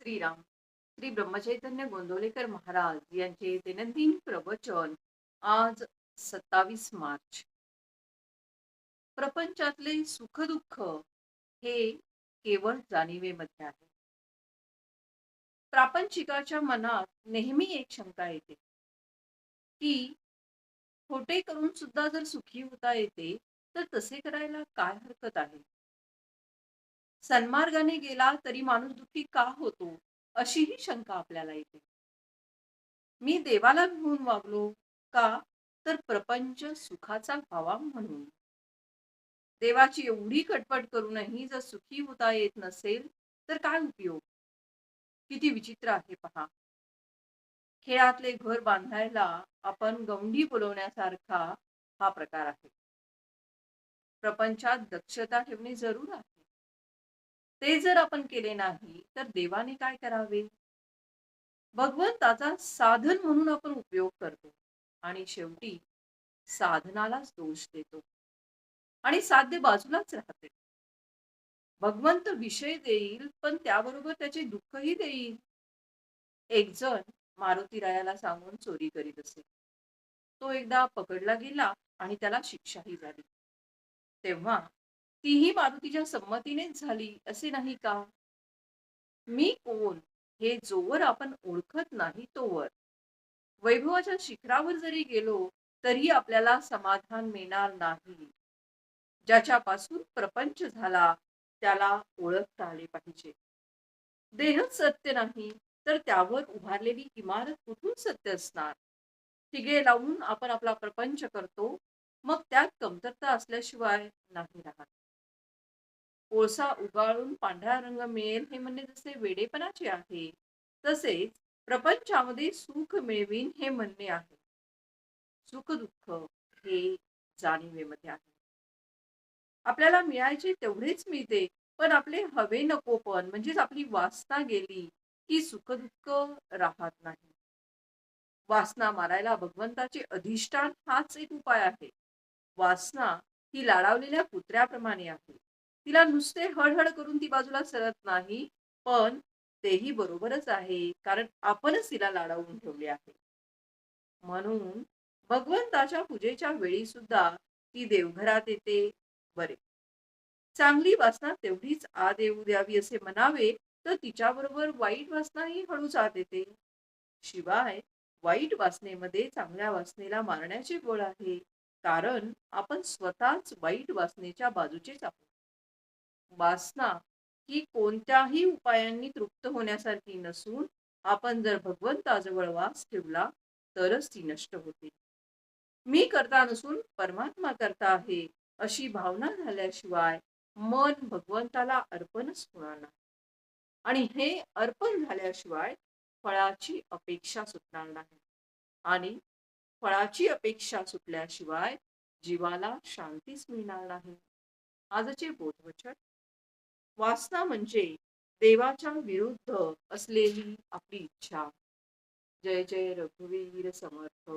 श्रीराम श्री ब्रह्मचैतन्य गोंदवलेकर महाराज यांचे दैनंदिन प्रवचन आज सत्तावीस मार्च. प्रपंचातले सुख दुःख हे केवळ जाणीवेमध्ये आहे. प्रापंचिकाच्या मनात नेहमी एक शंका येते. की खोटे करून सुद्धा जर सुखी होता येते तर तसे करायला काय हरकत आहे? सन्मार्गाने गेला तरी माणूस दुःखी का होतो? अशीही शंका आपल्याला येते. मी देवाला घेऊन वागलो का? तर प्रपंच सुखाचा व्हावा म्हणून. देवाची एवढी कटपट करूनही जर सुखी होता येत नसेल तर काय उपयोग? किती विचित्र आहे पहा. खेळातले घर बांधायला आपण गवंडी बोलवण्यासारखा हा प्रकार आहे. प्रपंचात दक्षता ठेवणे जरूर आहे. ते जर आपण केले नाही तर देवाने काय करावे? भगवंताचा साधन म्हणून आपण उपयोग करतो आणि शेवटी साधनालाच दोष देतो आणि साध्य बाजूलाच राहते. भगवंत विषय देईल पण त्याबरोबर त्याचे दुःखही देईल. एक जण मारुतीरायाला सांगून चोरी करीत असे. तो एकदा पकडला गेला आणि त्याला शिक्षाही झाली. तेव्हा तीही मारुतीच्या संमतीनेच झाली असे नाही का? मी कोण? हे जोवर आपण ओळखत नाही तोवर. वैभवाच्या शिखरावर जरी गेलो तरी आपल्याला समाधान मिळणार नाही. ज्याच्यापासून प्रपंच झाला त्याला ओळखता आले पाहिजे. देहच सत्य नाही तर त्यावर उभारलेली इमारत कुठून सत्य असणार? ठिगे लावून आपण आपला प्रपंच करतो मग त्यात कमतरता असल्याशिवाय नाही राहत. कोळसा उगाळून पांढरा रंग मिळेल हे म्हणणे जसे वेडेपणाचे आहे तसेच प्रपंचामध्ये सुख मिळवीन हे म्हणणे आहे. सुख दुःख हे जाणीवेमध्ये आहे. आपल्याला मिळायचे तेवढेच मिळते पण आपले हवे नको पण म्हणजेच आपली वासना गेली की सुख दुःख राहत नाही. वासना मारायला भगवंताचे अधिष्ठान हाच एक उपाय आहे. वासना ही लाडावलेल्या कुत्र्याप्रमाणे आहे. तिला नुसते हळहळ करून ती बाजूला सरत नाही पण तेही बरोबरच आहे कारण आपणच तिला लाडावून ठेवले आहे. म्हणून भगवंताच्या पूजेच्या वेळी सुद्धा ती देवघरात येते. बरे. चांगली वासना तेवढीच आत येऊ द्यावी असे म्हणावे तर तिच्याबरोबर वाईट वासनाही हळूच आत येते. शिवाय वाईट वासनेमध्ये चांगल्या वासनेला मारण्याचे बळ आहे कारण आपण स्वतःच वाईट वासनेच्या बाजूचेच आहोत. वासना ही कोणत्याही उपायांनी तृप्त होण्यासारखी नसून आपण जर भगवंताजवळ वास ठेवला तरच ती नष्ट होते. मी करता नसून परमात्मा करता आहे अशी भावना झाल्याशिवाय मन भगवंताला अर्पणच होणार नाही. आणि हे अर्पण झाल्याशिवाय फळाची अपेक्षा सुटणार नाही. आणि फळाची अपेक्षा सुटल्याशिवाय जीवाला शांतीच मिळणार नाही. आजचे बोधवचन वासना म्हणजे देवाच्या विरुद्ध असलेली आपली इच्छा. जय जय रघुवीर समर्थ.